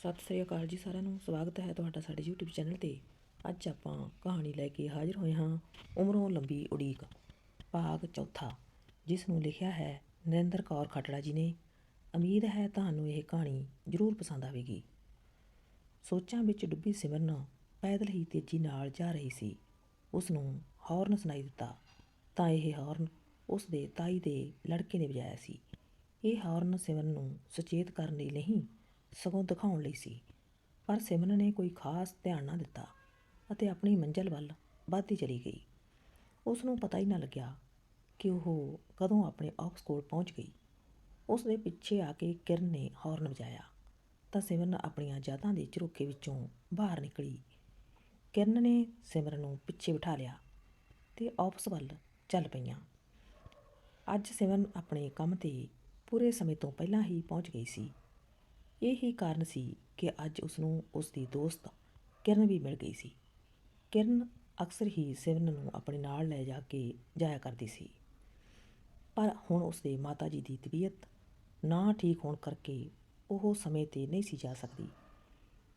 ਸਤਿ ਸ੍ਰੀ ਅਕਾਲ ਜੀ ਸਾਰਿਆਂ ਨੂੰ, ਸਵਾਗਤ ਹੈ ਤੁਹਾਡਾ ਸਾਡੇ YouTube ਚੈਨਲ ਤੇ। ਅੱਜ ਆਪਾਂ ਕਹਾਣੀ ਲੈ ਕੇ ਹਾਜ਼ਰ ਹੋਏ ਹਾਂ ਉਮਰੋਂ ਲੰਬੀ ਉਡੀਕ, ਭਾਗ ਚੌਥਾ, ਜਿਸ ਨੂੰ ਲਿਖਿਆ ਹੈ ਨਰਿੰਦਰ ਕੌਰ ਖਟੜਾ ਜੀ ਨੇ। ਉਮੀਦ ਹੈ ਤੁਹਾਨੂੰ ਇਹ ਕਹਾਣੀ ਜ਼ਰੂਰ ਪਸੰਦ ਆਵੇਗੀ। ਸੋਚਾਂ ਵਿੱਚ ਡੁੱਬੀ ਸਿਮਰਨ ਪੈਦਲ ਹੀ ਤੇਜ਼ੀ ਨਾਲ ਜਾ ਰਹੀ ਸੀ। ਉਸ ਨੂੰ ਹਾਰਨ ਸੁਣਾਈ ਦਿੱਤਾ, ਤਾਂ ਇਹ ਹਾਰਨ ਉਸ ਦੇ ਤਾਈ ਦੇ ਲੜਕੇ ਨੇ ਵਜਾਇਆ ਸੀ। ਇਹ ਹਾਰਨ ਸਿਮਰਨ ਨੂੰ ਸੁਚੇਤ ਕਰਨ ਲਈ ਨਹੀਂ ਸਗੋਂ ਦਿਖਾਉਣ ਲਈ ਸੀ। ਪਰ ਸਿਮਰਨ ਨੇ ਕੋਈ ਖਾਸ ਧਿਆਨ ਨਾ ਦਿੱਤਾ ਅਤੇ ਆਪਣੀ ਮੰਜ਼ਲ ਵੱਲ ਵੱਧਦੀ ਚਲੀ ਗਈ। ਉਸ ਨੂੰ ਪਤਾ ਹੀ ਨਾ ਲੱਗਿਆ ਕਿ ਉਹ ਕਦੋਂ ਆਪਣੇ ਆਫਿਸ ਕੋਲ ਪਹੁੰਚ ਗਈ। ਉਸ ਦੇ ਪਿੱਛੇ ਆ ਕੇ ਕਿਰਨ ਨੇ ਹਾਰਨ ਵਜਾਇਆ। ਤਾਂ ਸਿਮਰਨ ਆਪਣੀਆਂ ਯਾਦਾਂ ਦੇ ਝਰੋਖੇ ਵਿੱਚੋਂ ਬਾਹਰ ਨਿਕਲੀ। ਕਿਰਨ ਨੇ ਸਿਮਰਨ ਨੂੰ ਪਿੱਛੇ ਬਿਠਾ ਲਿਆ ਤੇ ਆਫਿਸ ਵੱਲ ਚੱਲ ਪਈਆਂ। ਅੱਜ ਸਿਮਰਨ ਆਪਣੇ ਕੰਮ ਤੇ ਪੂਰੇ ਸਮੇਂ ਤੋਂ ਪਹਿਲਾਂ ਹੀ ਪਹੁੰਚ ਗਈ ਸੀ। ਇਹ ਹੀ ਕਾਰਨ ਸੀ ਕਿ ਅੱਜ ਉਸ ਨੂੰ ਉਸ ਦੀ ਦੋਸਤ ਕਿਰਨ ਵੀ ਮਿਲ ਗਈ ਸੀ। ਕਿਰਨ ਅਕਸਰ ਹੀ ਸਿਮਰਨ ਨੂੰ ਆਪਣੇ ਨਾਲ ਲੈ ਜਾ ਕੇ ਜਾਇਆ ਕਰਦੀ ਸੀ। ਪਰ ਹੁਣ ਉਸ ਦੇ ਮਾਤਾ ਜੀ ਦੀ ਤਬੀਅਤ ਨਾ ਠੀਕ ਹੋਣ ਕਰਕੇ ਉਹ ਸਮੇਂ ਤੇ ਨਹੀਂ ਸੀ ਜਾ ਸਕਦੀ।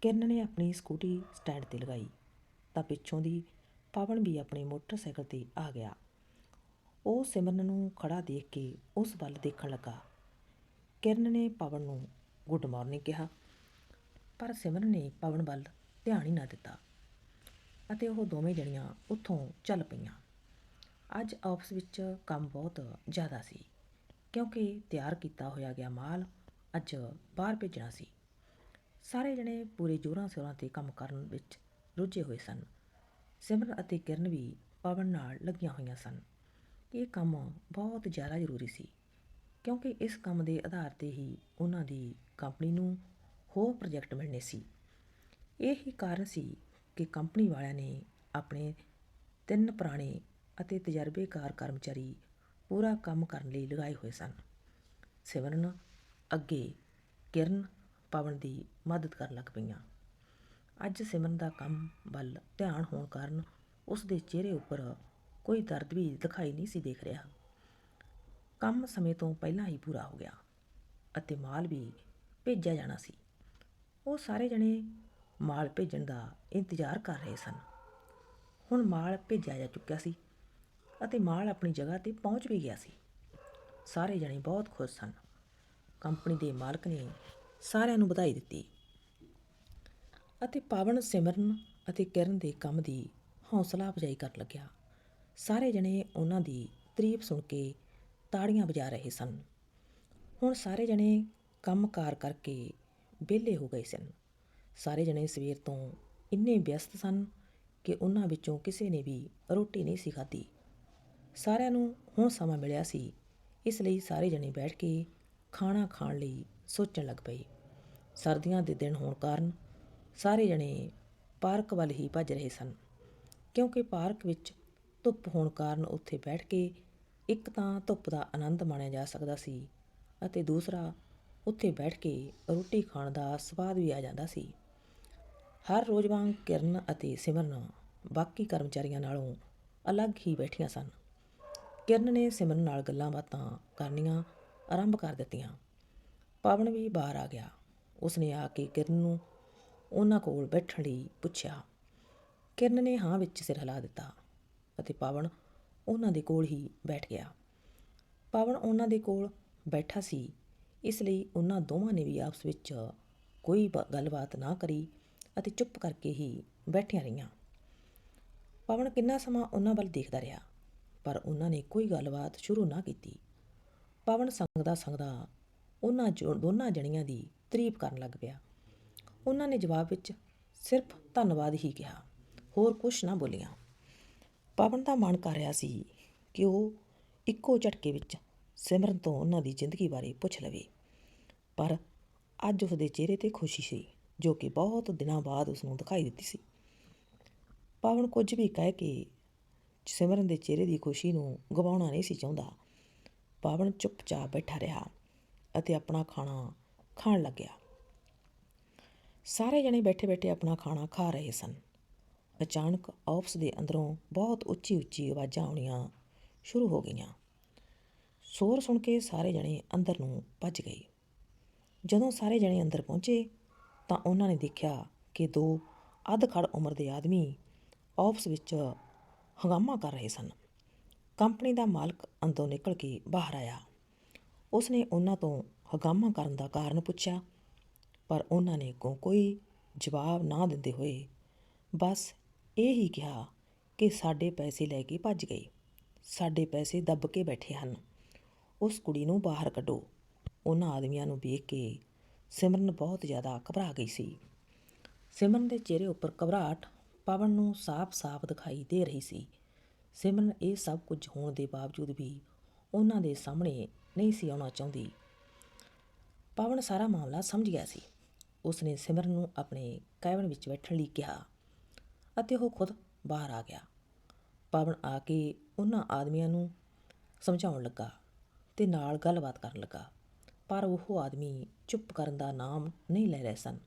ਕਿਰਨ ਨੇ ਆਪਣੀ ਸਕੂਟੀ ਸਟੈਂਡ ਤੇ ਲਗਾਈ ਤਾਂ ਪਿੱਛੋਂ ਦੀ ਪਵਨ ਵੀ ਆਪਣੇ ਮੋਟਰਸਾਈਕਲ ਤੇ ਆ ਗਿਆ। ਉਹ ਸਿਮਰਨ ਨੂੰ ਖੜਾ ਦੇਖ ਕੇ ਉਸ ਵੱਲ ਦੇਖਣ ਲੱਗਾ। ਕਿਰਨ ਨੇ ਪਵਨ ਨੂੰ ਗੁੱਡ ਮਾਰਨਿੰਗ ਕਿਹਾ, ਪਰ ਸਿਮਰਨ ਨੇ ਪਵਨ ਵੱਲ ਧਿਆਨ ਹੀ ਨਾ ਦਿੱਤਾ ਅਤੇ ਉਹ ਦੋਵੇਂ ਜਣੀਆਂ ਉੱਥੋਂ ਚੱਲ ਪਈਆਂ। ਅੱਜ ਆਫਿਸ ਵਿੱਚ ਕੰਮ ਬਹੁਤ ਜ਼ਿਆਦਾ ਸੀ, ਕਿਉਂਕਿ ਤਿਆਰ ਕੀਤਾ ਹੋਇਆ ਗਿਆ ਮਾਲ ਅੱਜ ਬਾਹਰ ਭੇਜਣਾ ਸੀ। ਸਾਰੇ ਜਣੇ ਪੂਰੇ ਜੋਰਾਂ ਸ਼ੋਰਾਂ ਤੇ ਕੰਮ ਕਰਨ ਵਿੱਚ ਰੁੱਝੇ ਹੋਏ ਸਨ। ਸਿਮਰਨ ਅਤੇ ਕਿਰਨ ਵੀ ਪਵਨ ਨਾਲ ਲੱਗੀਆਂ ਹੋਈਆਂ ਸਨ। ਇਹ ਕੰਮ ਬਹੁਤ ਜ਼ਿਆਦਾ ਜ਼ਰੂਰੀ ਸੀ, ਕਿਉਂਕਿ ਇਸ ਕੰਮ ਦੇ ਆਧਾਰ ਤੇ ਹੀ ਉਹਨਾਂ ਦੀ ਕੰਪਨੀ ਨੂੰ ਹੋਰ ਪ੍ਰੋਜੈਕਟ ਮਿਲਣੇ ਸੀ। ਇਹ ਹੀ ਕਾਰਨ ਸੀ ਕਿ ਕੰਪਨੀ ਵਾਲਿਆਂ ਨੇ ਆਪਣੇ ਤਿੰਨ ਪੁਰਾਣੇ ਅਤੇ ਤਜਰਬੇਕਾਰ ਕਰਮਚਾਰੀ ਪੂਰਾ ਕੰਮ ਕਰਨ ਲਈ ਲਗਾਏ ਹੋਏ ਸਨ। ਸਿਮਰਨ, ਅੱਗੇ ਕਿਰਨ, ਪਵਨ ਦੀ ਮਦਦ ਕਰਨ ਲੱਗ ਪਈਆਂ। ਅੱਜ ਸਿਮਰਨ ਦਾ ਕੰਮ ਵੱਲ ਧਿਆਨ ਹੋਣ ਕਾਰਨ ਉਸ ਦੇ ਚਿਹਰੇ ਉੱਪਰ ਕੋਈ ਦਰਦ ਵੀ ਦਿਖਾਈ ਨਹੀਂ ਸੀ ਦੇਖ ਰਿਹਾ। ਕੰਮ ਸਮੇਂ ਤੋਂ ਪਹਿਲਾਂ ਹੀ ਪੂਰਾ ਹੋ ਗਿਆ ਅਤੇ ਮਾਲ ਵੀ ਭੇਜਿਆ ਜਾਣਾ ਸੀ। ਉਹ ਸਾਰੇ ਜਣੇ ਮਾਲ ਭੇਜਣ ਦਾ ਇੰਤਜ਼ਾਰ ਕਰ ਰਹੇ ਸਨ। ਹੁਣ ਮਾਲ ਭੇਜਿਆ ਜਾ ਚੁੱਕਿਆ ਸੀ ਅਤੇ ਮਾਲ ਆਪਣੀ ਜਗ੍ਹਾ ਤੇ ਪਹੁੰਚ ਵੀ ਗਿਆ ਸੀ। ਸਾਰੇ ਜਣੇ ਬਹੁਤ ਖੁਸ਼ ਸਨ। ਕੰਪਨੀ ਦੇ ਮਾਲਕ ਨੇ ਸਾਰਿਆਂ ਨੂੰ ਵਧਾਈ ਦਿੱਤੀ ਅਤੇ ਪਾਵਨ, ਸਿਮਰਨ ਅਤੇ ਕਿਰਨ ਦੇ ਕੰਮ ਦੀ ਹੌਸਲਾ ਅਫਜ਼ਾਈ ਕਰਨ ਲੱਗਿਆ। ਸਾਰੇ ਜਣੇ ਉਹਨਾਂ ਦੀ ਤਾਰੀਫ ਸੁਣ ਕੇ ਤਾੜੀਆਂ ਵਜਾ ਰਹੇ ਸਨ। ਹੁਣ ਸਾਰੇ ਜਣੇ ਕੰਮਕਾਰ ਕਰਕੇ ਵਿਹਲੇ ਹੋ ਗਏ ਸਨ। ਸਾਰੇ ਜਣੇ ਸਵੇਰ ਤੋਂ ਇੰਨੇ ਵਿਅਸਤ ਸਨ ਕਿ ਉਹਨਾਂ ਵਿੱਚੋਂ ਕਿਸੇ ਨੇ ਵੀ ਰੋਟੀ ਨਹੀਂ ਸੀ ਖਾਧੀ। ਸਾਰਿਆਂ ਨੂੰ ਹੁਣ ਸਮਾਂ ਮਿਲਿਆ ਸੀ, ਇਸ ਲਈ ਸਾਰੇ ਜਣੇ ਬੈਠ ਕੇ ਖਾਣਾ ਖਾਣ ਲਈ ਸੋਚਣ ਲੱਗ ਪਏ। ਸਰਦੀਆਂ ਦੇ ਦਿਨ ਹੋਣ ਕਾਰਨ ਸਾਰੇ ਜਣੇ ਪਾਰਕ ਵੱਲ ਹੀ ਭੱਜ ਰਹੇ ਸਨ, ਕਿਉਂਕਿ ਪਾਰਕ ਵਿੱਚ ਧੁੱਪ ਹੋਣ ਕਾਰਨ ਉੱਥੇ ਬੈਠ ਕੇ ਇੱਕ ਤਾਂ ਧੁੱਪ ਦਾ ਆਨੰਦ ਮਾਣਿਆ ਜਾ ਸਕਦਾ ਸੀ ਅਤੇ ਦੂਸਰਾ ਉੱਥੇ ਬੈਠ ਕੇ ਰੋਟੀ ਖਾਣ ਦਾ ਸਵਾਦ ਵੀ ਆ ਜਾਂਦਾ ਸੀ। ਹਰ ਰੋਜ਼ ਵਾਂਗ ਕਿਰਨ ਅਤੇ ਸਿਮਰਨ ਬਾਕੀ ਕਰਮਚਾਰੀਆਂ ਨਾਲੋਂ ਅਲੱਗ ਹੀ ਬੈਠੀਆਂ ਸਨ। ਕਿਰਨ ਨੇ ਸਿਮਰਨ ਨਾਲ ਗੱਲਾਂ ਬਾਤਾਂ ਕਰਨੀਆਂ ਆਰੰਭ ਕਰ ਦਿੱਤੀਆਂ। ਪਵਨ ਵੀ ਬਾਹਰ ਆ ਗਿਆ। ਉਸਨੇ ਆ ਕੇ ਕਿਰਨ ਨੂੰ ਉਹਨਾਂ ਕੋਲ ਬੈਠਣ ਲਈ ਪੁੱਛਿਆ। ਕਿਰਨ ਨੇ ਹਾਂ ਵਿੱਚ ਸਿਰ ਹਿਲਾ ਦਿੱਤਾ ਅਤੇ ਪਾਵਨ ਉਹਨਾਂ ਦੇ ਕੋਲ ਹੀ ਬੈਠ ਗਿਆ। ਪਾਵਨ ਉਹਨਾਂ ਦੇ ਕੋਲ ਬੈਠਾ ਸੀ ਇਸ ਲਈ ਉਹਨਾਂ ਦੋਵਾਂ ਨੇ ਵੀ ਆਪਸ ਵਿੱਚ ਕੋਈ ਬ- ਗੱਲਬਾਤ ਨਾ ਕਰੀ ਅਤੇ ਚੁੱਪ ਕਰਕੇ ਹੀ ਬੈਠੀਆਂ ਰਹੀਆਂ। ਪਵਨ ਕਿੰਨਾ ਸਮਾਂ ਉਹਨਾਂ ਵੱਲ ਦੇਖਦਾ ਰਿਹਾ, ਪਰ ਉਹਨਾਂ ਨੇ ਕੋਈ ਗੱਲਬਾਤ ਸ਼ੁਰੂ ਨਾ ਕੀਤੀ। ਪਵਨ ਸੰਗਦਾ ਸੰਗਦਾ ਉਹਨਾਂ ਜੋ- ਦੋਨਾਂ ਜਣੀਆਂ ਦੀ ਤਾਰੀਫ ਕਰਨ ਲੱਗ ਪਿਆ। ਉਹਨਾਂ ਨੇ ਜਵਾਬ ਵਿੱਚ ਸਿਰਫ ਧੰਨਵਾਦ ਹੀ ਕਿਹਾ, ਹੋਰ ਕੁਝ ਨਾ ਬੋਲੀਆਂ। ਪਵਨ ਦਾ ਮਨ ਕਰ ਰਿਹਾ ਸੀ ਕਿ ਉਹ ਇੱਕੋ ਝਟਕੇ ਵਿੱਚ ਸਿਮਰਨ ਤੋਂ ਉਹਨਾਂ ਦੀ ਜ਼ਿੰਦਗੀ ਬਾਰੇ ਪੁੱਛ ਲਵੇ। ਪਰ ਅੱਜ ਉਸਦੇ ਚਿਹਰੇ ਤੇ ਖੁਸ਼ੀ ਸੀ, ਜੋ ਕਿ ਬਹੁਤ ਦਿਨਾਂ ਬਾਅਦ ਉਸਨੂੰ ਦਿਖਾਈ ਦਿੱਤੀ ਸੀ। ਪਾਵਨ ਕੁਝ ਵੀ ਕਹਿ ਕੇ ਸਿਮਰਨ ਦੇ ਚਿਹਰੇ ਦੀ ਖੁਸ਼ੀ ਨੂੰ ਗਵਾਉਣਾ ਨਹੀਂ ਸੀ ਚਾਹੁੰਦਾ। ਪਵਨ ਚੁੱਪਚਾਪ ਬੈਠਾ ਰਿਹਾ ਅਤੇ ਆਪਣਾ ਖਾਣਾ ਖਾਣ ਲੱਗਿਆ। ਸਾਰੇ ਜਣੇ ਬੈਠੇ-ਬੈਠੇ ਆਪਣਾ ਖਾਣਾ ਖਾ ਰਹੇ ਸਨ। ਅਚਾਨਕ ਆਫਿਸ ਦੇ ਅੰਦਰੋਂ ਬਹੁਤ ਉੱਚੀ-ਉੱਚੀ ਆਵਾਜ਼ਾਂ ਆਉਣੀਆਂ ਸ਼ੁਰੂ ਹੋ ਗਈਆਂ। ਸ਼ੋਰ ਸੁਣ ਕੇ ਸਾਰੇ ਜਣੇ ਅੰਦਰ ਨੂੰ ਭੱਜ ਗਏ। ਜਦੋਂ ਸਾਰੇ ਜਣੇ ਅੰਦਰ ਪਹੁੰਚੇ ਤਾਂ ਉਹਨਾਂ ਨੇ ਦੇਖਿਆ ਕਿ ਦੋ ਅੱਧ-ਖੜ ਉਮਰ ਦੇ ਆਦਮੀ ਆਫਿਸ ਵਿੱਚ ਹੰਗਾਮਾ ਕਰ ਰਹੇ ਸਨ। ਕੰਪਨੀ ਦਾ ਮਾਲਕ ਅੰਦਰੋਂ ਨਿਕਲ ਕੇ ਬਾਹਰ ਆਇਆ। ਉਸਨੇ ਉਹਨਾਂ ਤੋਂ ਹੰਗਾਮਾ ਕਰਨ ਦਾ ਕਾਰਨ ਪੁੱਛਿਆ, ਪਰ ਉਹਨਾਂ ਨੇ ਅੱਗੋਂ ਕੋਈ ਜਵਾਬ ਨਾ ਦਿੰਦੇ ਹੋਏ ਬਸ ਇਹ ਹੀ ਕਿਹਾ ਕਿ ਸਾਡੇ ਪੈਸੇ ਲੈ ਕੇ ਭੱਜ ਗਏ, ਸਾਡੇ ਪੈਸੇ ਦੱਬ ਕੇ ਬੈਠੇ ਹਨ, ਉਸ ਕੁੜੀ ਨੂੰ ਬਾਹਰ ਕੱਢੋ। ਉਹਨਾਂ ਆਦਮੀਆਂ ਨੂੰ ਵੇਖ ਕੇ ਸਿਮਰਨ ਬਹੁਤ ਜ਼ਿਆਦਾ ਘਬਰਾ ਗਈ ਸੀ। ਸਿਮਰਨ ਦੇ ਚਿਹਰੇ ਉੱਪਰ ਘਬਰਾਹਟ ਪਵਨ ਨੂੰ ਸਾਫ਼-ਸਾਫ਼ ਦਿਖਾਈ ਦੇ ਰਹੀ ਸੀ। ਸਿਮਰਨ ਇਹ ਸਭ ਕੁਝ ਹੋਣ ਦੇ ਬਾਵਜੂਦ ਵੀ ਉਹਨਾਂ ਦੇ ਸਾਹਮਣੇ ਨਹੀਂ ਸੀ ਆਉਣਾ ਚਾਹੁੰਦੀ। ਪਵਨ ਸਾਰਾ ਮਾਮਲਾ ਸਮਝ ਗਿਆ ਸੀ। ਉਸਨੇ ਸਿਮਰਨ ਨੂੰ ਆਪਣੇ ਕੈਬਨ ਵਿੱਚ ਬੈਠਣ ਲਈ ਕਿਹਾ ਅਤੇ ਉਹ ਖੁਦ ਬਾਹਰ ਆ ਗਿਆ। ਪਵਨ ਆ ਕੇ ਉਹਨਾਂ ਆਦਮੀਆਂ ਨੂੰ ਸਮਝਾਉਣ ਲੱਗਾ ਤੇ ਨਾਲ ਗੱਲਬਾਤ ਕਰਨ ਲੱਗਾ। ਪਰ ਉਹ ਆਦਮੀ ਚੁੱਪ ਕਰਨ ਦਾ ਨਾਮ ਨਹੀਂ ਲੈ ਰਹੇ ਸਨ।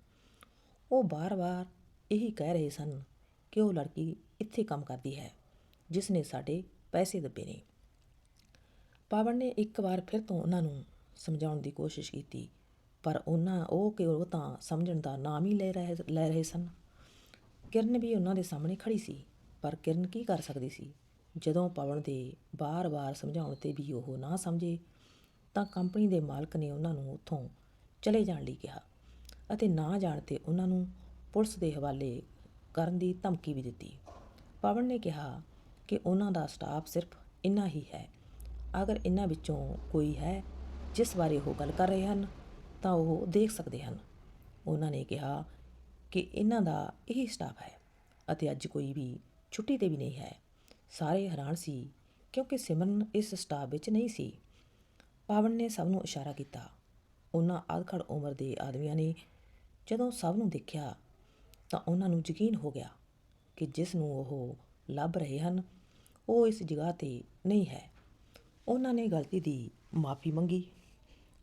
ਉਹ ਬਾਰ-ਬਾਰ ਇਹੀ ਕਹਿ ਰਹੇ ਸਨ ਕਿ ਉਹ ਲੜਕੀ ਇੱਥੇ ਕੰਮ ਕਰਦੀ ਹੈ, ਜਿਸ ਨੇ ਸਾਡੇ ਪੈਸੇ ਦੱਬੇ ਨੇ। ਪਵਨ ਨੇ ਇੱਕ ਵਾਰ ਫਿਰ ਤੋਂ ਉਹਨਾਂ ਨੂੰ ਸਮਝਾਉਣ ਦੀ ਕੋਸ਼ਿਸ਼ ਕੀਤੀ, ਪਰ ਉਹਨਾਂ, ਉਹ ਕਿ ਉਹ ਤਾਂ ਸਮਝਣ ਦਾ ਨਾਮ ਹੀ ਲੈ ਰਹੇ ਲੈ ਰਹੇ ਸਨ। ਕਿਰਨ ਵੀ ਉਹਨਾਂ ਦੇ ਸਾਹਮਣੇ ਖੜੀ ਸੀ, ਪਰ ਕਿਰਨ ਕੀ ਕਰ ਸਕਦੀ ਸੀ? ਜਦੋਂ ਪਵਨ ਦੇ ਬਾਰ-ਬਾਰ ਸਮਝਾਉਣ ਤੇ ਵੀ ਉਹ ਨਾ ਸਮਝੇ ਤਾਂ ਕੰਪਨੀ ਦੇ ਮਾਲਕ ਨੇ ਉਹਨਾਂ ਨੂੰ ਉੱਥੋਂ ਚਲੇ ਜਾਣ ਲਈ ਕਿਹਾ ਅਤੇ ਨਾ ਜਾਣ ਤੇ ਉਹਨਾਂ ਨੂੰ ਪੁਲਿਸ ਦੇ ਹਵਾਲੇ ਕਰਨ ਦੀ ਧਮਕੀ ਵੀ ਦਿੱਤੀ। ਪਵਨ ਨੇ ਕਿਹਾ ਕਿ ਉਹਨਾਂ ਦਾ ਸਟਾਫ ਸਿਰਫ ਇੰਨਾ ਹੀ ਹੈ। ਅਗਰ ਇਹਨਾਂ ਵਿੱਚੋਂ ਕੋਈ ਹੈ ਜਿਸ ਬਾਰੇ ਉਹ ਗੱਲ ਕਰ ਰਹੇ ਹਨ, ਤਾਂ ਉਹ ਦੇਖ ਸਕਦੇ ਹਨ। ਉਹਨਾਂ ਨੇ ਕਿਹਾ ਕਿ ਇਹਨਾਂ ਦਾ ਇਹੀ ਸਟਾਫ ਹੈ ਅਤੇ ਅੱਜ ਕੋਈ ਵੀ ਛੁੱਟੀ ਤੇ ਵੀ ਨਹੀਂ ਹੈ। ਸਾਰੇ ਹੈਰਾਨ ਸੀ ਕਿਉਂਕਿ ਸਿਮਰਨ ਇਸ ਸਟਾਫ ਵਿੱਚ ਨਹੀਂ ਸੀ। ਪਵਨ ਨੇ ਸਭ ਨੂੰ ਇਸ਼ਾਰਾ ਕੀਤਾ। ਉਹਨਾਂ ਅਧਖੜ ਉਮਰ ਦੇ ਆਦਮੀਆਂ ਨੇ ਜਦੋਂ ਸਭ ਨੂੰ ਦੇਖਿਆ ਤਾਂ ਉਹਨਾਂ ਨੂੰ ਯਕੀਨ ਹੋ ਗਿਆ ਕਿ ਜਿਸ ਨੂੰ ਉਹ ਲੱਭ ਰਹੇ ਹਨ, ਉਹ ਇਸ ਜਗ੍ਹਾ ਤੇ ਨਹੀਂ ਹੈ। ਉਹਨਾਂ ਨੇ ਗਲਤੀ ਦੀ ਮਾਫੀ ਮੰਗੀ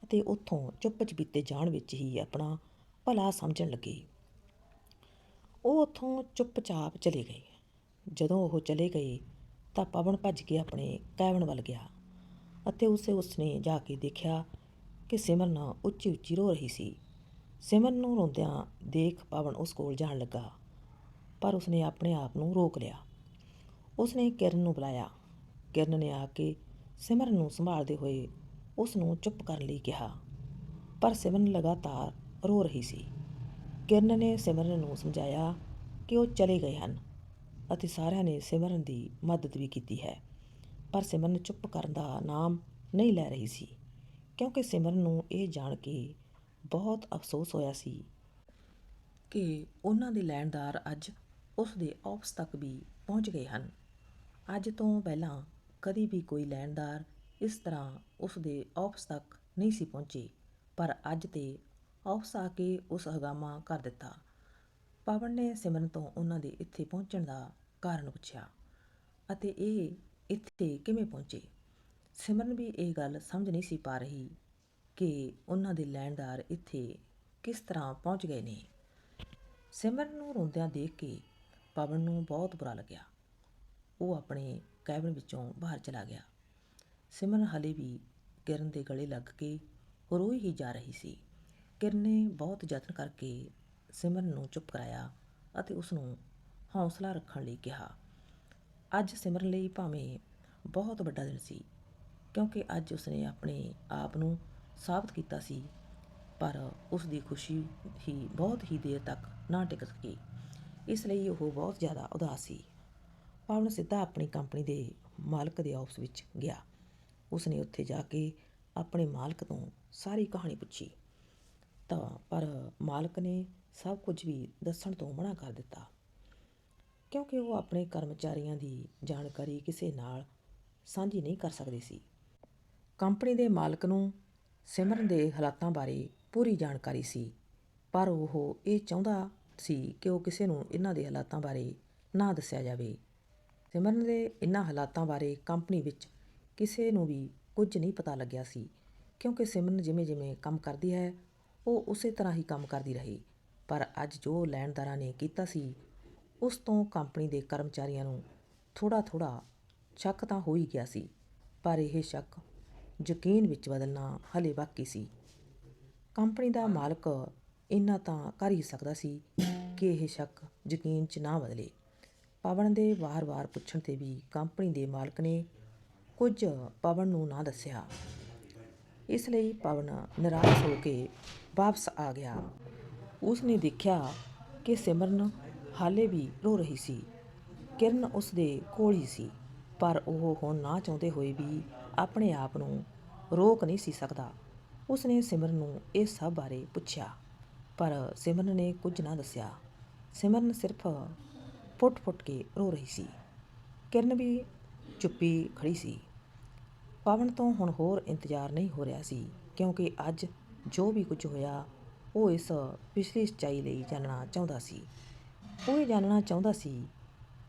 ਅਤੇ ਉੱਥੋਂ ਚੁੱਪ ਚਪੀਤੇ ਜਾਣ ਵਿੱਚ ਹੀ ਆਪਣਾ ਭਲਾ ਸਮਝਣ ਲੱਗੇ। ਉਹ ਉੱਥੋਂ ਚੁੱਪਚਾਪ ਚਲੇ ਗਏ। ਜਦੋਂ ਉਹ ਚਲੇ ਗਏ ਤਾਂ ਪਵਨ ਭੱਜ ਕੇ ਆਪਣੇ ਕੈਬਨ ਵੱਲ ਗਿਆ। ਅਤੇ ਉਸੇ ਉਸਨੇ ਜਾ ਕੇ ਦੇਖਿਆ ਕਿ ਸਿਮਰਨ ਉੱਚੀ ਉੱਚੀ ਰੋ ਰਹੀ ਸੀ। ਸਿਮਰਨ ਨੂੰ ਰੋਂਦਿਆਂ ਦੇਖ ਪਵਨ ਉਸ ਕੋਲ ਜਾਣ ਲੱਗਾ, ਪਰ ਉਸਨੇ ਆਪਣੇ ਆਪ ਨੂੰ ਰੋਕ ਲਿਆ। ਉਸਨੇ ਕਿਰਨ ਨੂੰ ਬੁਲਾਇਆ। ਕਿਰਨ ਨੇ ਆ ਕੇ ਸਿਮਰਨ ਨੂੰ ਸੰਭਾਲਦੇ ਹੋਏ ਉਸ ਨੂੰ ਚੁੱਪ ਕਰਨ ਲਈ ਕਿਹਾ, ਪਰ ਸਿਮਰਨ ਲਗਾਤਾਰ ਰੋ ਰਹੀ ਸੀ। ਕਿਰਨ ਨੇ ਸਿਮਰਨ ਨੂੰ ਸਮਝਾਇਆ ਕਿ ਉਹ ਚਲੇ ਗਏ ਹਨ ਅਤੇ ਸਾਰਿਆਂ ਨੇ ਸਿਮਰਨ ਦੀ ਮਦਦ ਵੀ ਕੀਤੀ ਹੈ। ਪਰ ਸਿਮਰਨ ਚੁੱਪ ਕਰਨ ਦਾ ਨਾਮ ਨਹੀਂ ਲੈ ਰਹੀ ਸੀ, ਕਿਉਂਕਿ ਸਿਮਰਨ ਨੂੰ ਇਹ ਜਾਣ ਕੇ ਬਹੁਤ ਅਫਸੋਸ ਹੋਇਆ ਸੀ ਕਿ ਉਹਨਾਂ ਦੇ ਲੈਣਦਾਰ ਅੱਜ ਉਸ ਦੇ ਆਫਿਸ ਤੱਕ ਵੀ ਪਹੁੰਚ ਗਏ ਹਨ। ਅੱਜ ਤੋਂ ਪਹਿਲਾਂ ਕਦੀ ਵੀ ਕੋਈ ਲੈਣਦਾਰ ਇਸ ਤਰ੍ਹਾਂ ਉਸ ਦੇ ਆਫਿਸ ਤੱਕ ਨਹੀਂ ਸੀ ਪਹੁੰਚੇ, ਪਰ ਅੱਜ ਤੇ ਆਫਿਸ ਆ ਕੇ ਉਸ ਹਗਾਮਾ ਕਰ ਦਿੱਤਾ। ਪਵਨ ਨੇ ਸਿਮਰਨ ਤੋਂ ਉਹਨਾਂ ਦੇ ਇੱਥੇ ਪਹੁੰਚਣ ਦਾ ਕਾਰਨ ਪੁੱਛਿਆ ਅਤੇ ਇਹ ਇੱਥੇ ਕਿਵੇਂ ਪਹੁੰਚੇ? ਸਿਮਰਨ ਵੀ ਇਹ ਗੱਲ ਸਮਝ ਨਹੀਂ ਸੀ ਪਾ ਰਹੀ ਕਿ ਉਹਨਾਂ ਦੇ ਲੈਣਦਾਰ ਇੱਥੇ ਕਿਸ ਤਰ੍ਹਾਂ ਪਹੁੰਚ ਗਏ ਨੇ। ਸਿਮਰਨ ਨੂੰ ਰੋਂਦਿਆਂ ਦੇਖ ਕੇ ਪਵਨ ਨੂੰ ਬਹੁਤ ਬੁਰਾ ਲੱਗਿਆ। ਉਹ ਆਪਣੇ ਕੈਬਨ ਵਿੱਚੋਂ ਬਾਹਰ ਚਲਾ ਗਿਆ। ਸਿਮਰਨ ਹਲੇ ਵੀ ਕਿਰਨ ਦੇ ਗਲੇ ਲੱਗ ਕੇ ਰੋਈ ਹੀ ਜਾ ਰਹੀ ਸੀ। ਕਿਰਨ ਨੇ ਬਹੁਤ ਯਤਨ ਕਰਕੇ ਸਿਮਰਨ ਨੂੰ ਚੁੱਪ ਕਰਾਇਆ ਅਤੇ ਉਸ ਨੂੰ ਹੌਸਲਾ ਰੱਖਣ ਲਈ ਕਿਹਾ। ਅੱਜ ਸਿਮਰਨ ਲਈ ਭਾਵੇਂ ਬਹੁਤ ਵੱਡਾ ਦਿਨ ਸੀ, ਕਿਉਂਕਿ ਅੱਜ ਉਸਨੇ ਆਪਣੇ ਆਪ ਨੂੰ ਸਾਬਤ ਕੀਤਾ ਸੀ, ਪਰ ਉਸ ਦੀ ਖੁਸ਼ੀ ਹੀ ਬਹੁਤ ਹੀ ਦੇਰ ਤੱਕ ਨਾ ਟਿਕ ਸਕੀ। ਇਸ ਲਈ ਉਹ ਬਹੁਤ ਜ਼ਿਆਦਾ ਉਦਾਸ ਸੀ। ਪਵਨ ਸਿੱਧਾ ਆਪਣੀ ਕੰਪਨੀ ਦੇ ਮਾਲਕ ਦੇ ਆਫਿਸ ਵਿੱਚ ਗਿਆ। ਉਸਨੇ ਉੱਥੇ ਜਾ ਕੇ ਆਪਣੇ ਮਾਲਕ ਤੋਂ ਸਾਰੀ ਕਹਾਣੀ ਪੁੱਛੀ। ਤਾਂ ਪਰ ਮਾਲਕ ਨੇ ਸਭ ਕੁਝ ਵੀ ਦੱਸਣ ਤੋਂ ਮਨਾ ਕਰ ਦਿੱਤਾ। ਕਿਉਂਕਿ ਉਹ ਆਪਣੇ ਕਰਮਚਾਰੀਆਂ ਦੀ ਜਾਣਕਾਰੀ ਕਿਸੇ ਨਾਲ ਸਾਂਝੀ ਨਹੀਂ ਕਰ ਸਕਦੇ ਸੀ। ਕੰਪਨੀ ਦੇ ਮਾਲਕ ਨੂੰ ਸਿਮਰਨ ਦੇ ਹਾਲਾਤਾਂ ਬਾਰੇ ਪੂਰੀ ਜਾਣਕਾਰੀ ਸੀ, ਪਰ ਉਹ ਇਹ ਚਾਹੁੰਦਾ ਸੀ ਕਿ ਉਹ ਕਿਸੇ ਨੂੰ ਇਹਨਾਂ ਦੇ ਹਾਲਾਤਾਂ ਬਾਰੇ ਨਾ ਦੱਸਿਆ ਜਾਵੇ। ਸਿਮਰਨ ਦੇ ਇਹਨਾਂ ਹਾਲਾਤਾਂ ਬਾਰੇ ਕੰਪਨੀ ਵਿੱਚ ਕਿਸੇ ਨੂੰ ਵੀ ਕੁਝ ਨਹੀਂ ਪਤਾ ਲੱਗਿਆ ਸੀ, ਕਿਉਂਕਿ ਸਿਮਰਨ ਜਿਵੇਂ ਜਿਵੇਂ ਕੰਮ ਕਰਦੀ ਹੈ, ਉਹ ਉਸੇ ਤਰ੍ਹਾਂ ਹੀ ਕੰਮ ਕਰਦੀ ਰਹੀ। ਪਰ ਅੱਜ ਜੋ ਲੈਣਦਾਰਾਂ ਨੇ ਕੀਤਾ ਸੀ ਉਸ ਤੋਂ ਕੰਪਨੀ ਦੇ ਕਰਮਚਾਰੀਆਂ ਨੂੰ ਥੋੜਾ ਥੋੜਾ ਸ਼ੱਕ ਤਾਂ ਹੋ ਹੀ ਗਿਆ ਸੀ, ਪਰ ਇਹ ਸ਼ੱਕ ਯਕੀਨ ਵਿੱਚ ਬਦਲਣਾ ਹਲੇ ਬਾਕੀ ਸੀ। ਕੰਪਨੀ ਦਾ ਮਾਲਕ ਇੰਨਾ ਤਾਂ ਕਰ ਹੀ ਸਕਦਾ ਸੀ ਕਿ ਇਹ ਸ਼ੱਕ ਯਕੀਨ 'ਚ ਨਾ ਬਦਲੇ। ਪਵਨ ਦੇ ਵਾਰ-ਵਾਰ ਪੁੱਛਣ ਤੇ ਵੀ ਕੰਪਨੀ ਦੇ ਮਾਲਕ ਨੇ ਕੁਝ ਪਵਨ ਨੂੰ ਨਾ ਦੱਸਿਆ। ਇਸ ਲਈ ਪਵਨ ਨਿਰਾਸ਼ ਹੋ ਕੇ ਵਾਪਸ ਆ ਗਿਆ। ਉਸ ਨੇ ਦੇਖਿਆ ਕਿ ਸਿਮਰਨ ਹਾਲੇ ਵੀ ਰੋ ਰਹੀ ਸੀ। ਕਿਰਨ ਉਸ ਦੇ ਕੋਲ ਹੀ ਸੀ, ਪਰ ਉਹ ਹੁਣ ਨਾ ਚਾਹੁੰਦੇ ਹੋਏ ਵੀ ਆਪਣੇ ਆਪ ਨੂੰ ਰੋਕ ਨਹੀਂ ਸੀ ਸਕਦਾ। ਉਸ ਨੇ ਸਿਮਰਨ ਨੂੰ ਇਹ ਸਭ ਬਾਰੇ ਪੁੱਛਿਆ, ਪਰ ਸਿਮਰਨ ਨੇ ਕੁਝ ਨਾ ਦੱਸਿਆ। ਸਿਮਰਨ ਸਿਰਫ ਫੁੱਟ-ਫੁੱਟ ਕੇ ਰੋ ਰਹੀ ਸੀ। ਕਿਰਨ ਵੀ ਚੁੱਪੀ ਖੜੀ ਸੀ। ਪਵਨ ਤੋਂ ਹੁਣ ਹੋਰ ਇੰਤਜ਼ਾਰ ਨਹੀਂ ਹੋ ਰਿਹਾ ਸੀ, ਕਿਉਂਕਿ ਅੱਜ ਜੋ ਵੀ ਕੁਝ ਹੋਇਆ, ਉਹ ਇਸ ਪਿਛਲੀ ਸੱਚਾਈ ਲਈ ਜਾਣਨਾ ਚਾਹੁੰਦਾ ਸੀ। ਉਹ ਇਹ ਜਾਣਨਾ ਚਾਹੁੰਦਾ ਸੀ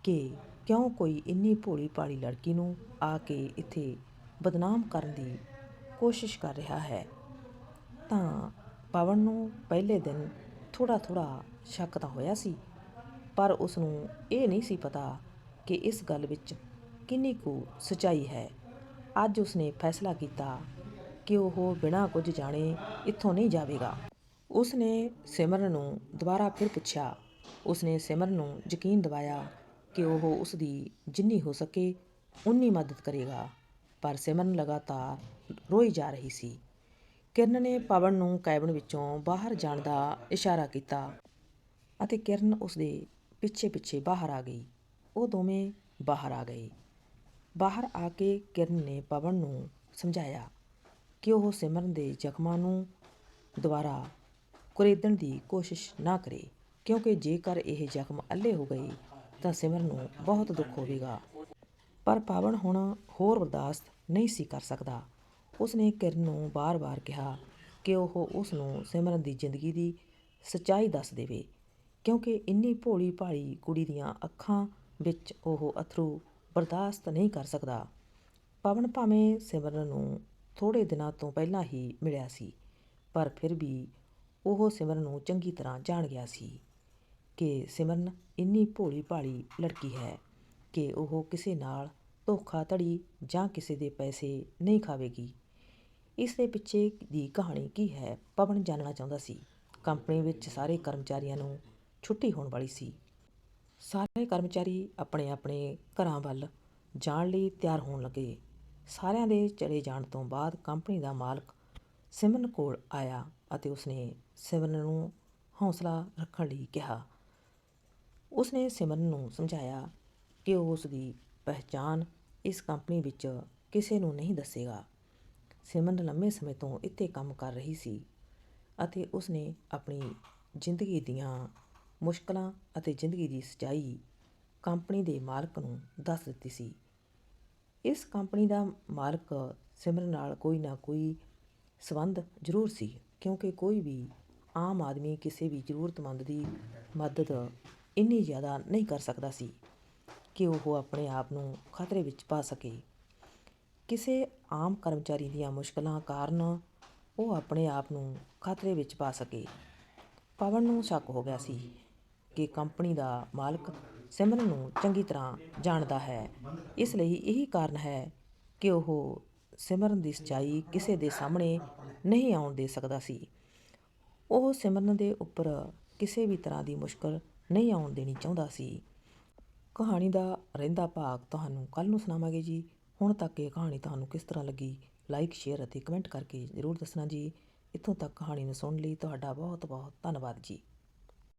ਕਿ ਕਿਉਂ ਕੋਈ ਇੰਨੀ ਭੋਲੀ ਭਾਲੀ ਲੜਕੀ ਨੂੰ ਆ ਕੇ ਇੱਥੇ ਬਦਨਾਮ ਕਰਨ ਦੀ ਕੋਸ਼ਿਸ਼ ਕਰ ਰਿਹਾ ਹੈ। ਤਾਂ ਪਵਨ ਨੂੰ ਪਹਿਲੇ ਦਿਨ ਥੋੜਾ ਥੋੜਾ ਸ਼ੱਕ ਤਾਂ ਹੋਇਆ ਸੀ, ਪਰ ਉਸ ਨੂੰ ਇਹ ਨਹੀਂ ਸੀ ਪਤਾ ਕਿ ਇਸ ਗੱਲ ਵਿੱਚ ਕਿੰਨੀ ਕੁ ਸਚਾਈ ਹੈ। ਅੱਜ ਉਸਨੇ ਫੈਸਲਾ ਕੀਤਾ ਕਿ ਉਹ ਬਿਨਾਂ ਕੁਝ ਜਾਣੇ ਇੱਥੋਂ ਨਹੀਂ ਜਾਵੇਗਾ। ਉਸਨੇ ਸਿਮਰਨ ਨੂੰ ਦੁਬਾਰਾ ਫਿਰ ਪੁੱਛਿਆ ਉਸਨੇ ਸਿਮਰਨ ਨੂੰ ਯਕੀਨ ਦਿਵਾਇਆ ਕਿ ਉਹ ਉਸ ਦੀ ਜਿੰਨੀ ਹੋ ਸਕੇ ਉਨੀ ਮਦਦ ਕਰੇਗਾ। ਪਰ ਸਿਮਰਨ ਲਗਾਤਾਰ ਰੋਈ ਜਾ ਰਹੀ ਸੀ। ਕਿਰਨ ਨੇ ਪਵਨ ਨੂੰ ਕੈਬਨ ਵਿੱਚੋਂ ਬਾਹਰ ਜਾਣ ਦਾ ਇਸ਼ਾਰਾ ਕੀਤਾ ਅਤੇ ਕਿਰਨ ਉਸ ਦੇ ਪਿੱਛੇ ਪਿੱਛੇ ਬਾਹਰ ਆ ਗਈ। ਉਹ ਦੋਵੇਂ ਬਾਹਰ ਆ ਗਏ। ਬਾਹਰ ਆ ਕੇ ਕਿਰਨ ਨੇ ਪਵਨ ਨੂੰ ਸਮਝਾਇਆ ਕਿ ਉਹ ਸਿਮਰਨ ਦੇ ਜ਼ਖਮਾਂ ਨੂੰ ਦੁਬਾਰਾ ਕੁਰੇਦਣ ਦੀ ਕੋਸ਼ਿਸ਼ ਨਾ ਕਰੇ। ਕਿਉਂਕਿ ਜੇਕਰ ਇਹ ਜ਼ਖਮ ਅੱਲੇ ਹੋ ਗਏ ਤਾਂ ਸਿਮਰਨ ਨੂੰ ਬਹੁਤ ਦੁੱਖ ਹੋਵੇਗਾ। ਪਰ ਪਵਨ ਹੁਣ ਹੋਰ ਬਰਦਾਸ਼ਤ ਨਹੀਂ ਸੀ ਕਰ ਸਕਦਾ। ਉਸਨੇ ਕਿਰਨ ਨੂੰ ਬਾਰ-ਬਾਰ ਕਿਹਾ ਕਿ ਉਹ ਉਸ ਨੂੰ ਸਿਮਰਨ ਦੀ ਜ਼ਿੰਦਗੀ ਦੀ ਸੱਚਾਈ ਦੱਸ ਦੇਵੇ, ਕਿਉਂਕਿ ਇੰਨੀ ਭੋਲੀ ਭਾਲੀ ਕੁੜੀ ਦੀਆਂ ਅੱਖਾਂ ਵਿੱਚ ਉਹ ਅਥਰੂ ਬਰਦਾਸ਼ਤ ਨਹੀਂ ਕਰ ਸਕਦਾ। ਪਵਨ ਭਾਵੇਂ ਸਿਮਰਨ ਨੂੰ ਥੋੜੇ ਦਿਨਾਂ ਤੋਂ ਪਹਿਲਾਂ ਹੀ ਮਿਲਿਆ ਸੀ, ਪਰ ਫਿਰ ਵੀ ਉਹ ਸਿਮਰਨ ਨੂੰ ਚੰਗੀ ਤਰ੍ਹਾਂ ਜਾਣ ਗਿਆ ਸੀ। ਕਿ ਸਿਮਰਨ ਇੰਨੀ ਭੋਲੀ ਭਾਲੀ ਲੜਕੀ ਹੈ ਕਿ ਉਹ ਕਿਸੇ ਨਾਲ ਧੋਖਾਧੜੀ ਜਾਂ ਕਿਸੇ ਦੇ ਪੈਸੇ ਨਹੀਂ ਖਾਵੇਗੀ। ਇਸ ਦੇ ਪਿੱਛੇ ਦੀ ਕਹਾਣੀ ਕੀ ਹੈ, ਪਵਨ ਜਾਣਨਾ ਚਾਹੁੰਦਾ ਸੀ। ਕੰਪਨੀ ਵਿੱਚ ਸਾਰੇ ਕਰਮਚਾਰੀਆਂ ਨੂੰ ਛੁੱਟੀ ਹੋਣ ਵਾਲੀ ਸੀ। ਸਾਰੇ ਕਰਮਚਾਰੀ ਆਪਣੇ ਆਪਣੇ ਘਰਾਂ ਵੱਲ ਜਾਣ ਲਈ ਤਿਆਰ ਹੋਣ ਲੱਗੇ। ਸਾਰਿਆਂ ਦੇ ਚਲੇ ਜਾਣ ਤੋਂ ਬਾਅਦ ਕੰਪਨੀ ਦਾ ਮਾਲਕ ਸਿਮਰਨ ਕੋਲ ਆਇਆ ਅਤੇ ਉਸਨੇ ਸਿਮਰਨ ਨੂੰ ਹੌਸਲਾ ਰੱਖਣ ਲਈ ਕਿਹਾ। ਉਸਨੇ ਸਿਮਰਨ ਨੂੰ ਸਮਝਾਇਆ ਕਿ ਉਹ ਉਸ ਦੀ ਪਹਿਚਾਣ ਇਸ ਕੰਪਨੀ ਵਿੱਚ ਕਿਸੇ ਨੂੰ ਨਹੀਂ ਦੱਸੇਗਾ। ਸਿਮਰਨ ਲੰਮੇ ਸਮੇਂ ਤੋਂ ਇੱਥੇ ਕੰਮ ਕਰ ਰਹੀ ਸੀ ਅਤੇ ਉਸਨੇ ਆਪਣੀ ਜ਼ਿੰਦਗੀ ਦੀਆਂ ਮੁਸ਼ਕਲਾਂ ਅਤੇ ਜ਼ਿੰਦਗੀ ਦੀ ਸੱਚਾਈ ਕੰਪਨੀ ਦੇ ਮਾਲਕ ਨੂੰ ਦੱਸ ਦਿੱਤੀ ਸੀ। ਇਸ ਕੰਪਨੀ ਦਾ ਮਾਲਕ ਸਿਮਰਨ ਨਾਲ ਕੋਈ ਨਾ ਕੋਈ ਸਬੰਧ ਜ਼ਰੂਰ ਸੀ, ਕਿਉਂਕਿ ਕੋਈ ਵੀ ਆਮ ਆਦਮੀ ਕਿਸੇ ਵੀ ਜ਼ਰੂਰਤਮੰਦ ਦੀ ਮਦਦ ਇੰਨੀ ਜ਼ਿਆਦਾ ਨਹੀਂ ਕਰ ਸਕਦਾ ਸੀ ਕਿ ਉਹ ਆਪਣੇ ਆਪ ਨੂੰ ਖਤਰੇ ਵਿੱਚ ਪਾ ਸਕੇ। ਕਿਸੇ ਆਮ ਕਰਮਚਾਰੀ ਦੀਆਂ ਮੁਸ਼ਕਲਾਂ ਕਾਰਨ ਉਹ ਆਪਣੇ ਆਪ ਨੂੰ ਖਤਰੇ ਵਿੱਚ ਪਾ ਸਕੇ। ਪਵਨ ਨੂੰ ਸ਼ੱਕ ਹੋ ਗਿਆ ਸੀ ਕਿ ਕੰਪਨੀ ਦਾ ਮਾਲਕ ਸਿਮਰਨ ਨੂੰ ਚੰਗੀ ਤਰ੍ਹਾਂ ਜਾਣਦਾ ਹੈ। ਇਸ ਲਈ ਇਹੀ ਕਾਰਨ ਹੈ ਕਿ ਉਹ ਸਿਮਰਨ ਦੀ ਸੱਚਾਈ ਕਿਸੇ ਦੇ ਸਾਹਮਣੇ ਨਹੀਂ ਆਉਣ ਦੇ ਸਕਦਾ ਸੀ। ਉਹ ਸਿਮਰਨ ਦੇ ਉੱਪਰ ਕਿਸੇ ਵੀ ਤਰ੍ਹਾਂ ਦੀ ਮੁਸ਼ਕਲ ਨਹੀਂ ਆਉਣ ਦੇਣੀ ਚਾਹੁੰਦਾ ਸੀ। ਕਹਾਣੀ ਦਾ ਰਹਿੰਦਾ ਭਾਗ ਤੁਹਾਨੂੰ ਕੱਲ ਨੂੰ ਸੁਣਾਵਾਂਗੇ ਜੀ। ਹੁਣ ਤੱਕ ਇਹ ਕਹਾਣੀ ਤੁਹਾਨੂੰ ਕਿਸ ਤਰ੍ਹਾਂ ਲੱਗੀ? ਲਾਈਕ ਸ਼ੇਅਰ ਅਤੇ ਕਮੈਂਟ ਕਰਕੇ ਜ਼ਰੂਰ ਦੱਸਣਾ ਜੀ। ਇੱਥੋਂ ਤੱਕ ਕਹਾਣੀ ਨੂੰ ਸੁਣਨ ਲਈ। ਤੁਹਾਡਾ ਬਹੁਤ ਬਹੁਤ ਧੰਨਵਾਦ ਜੀ।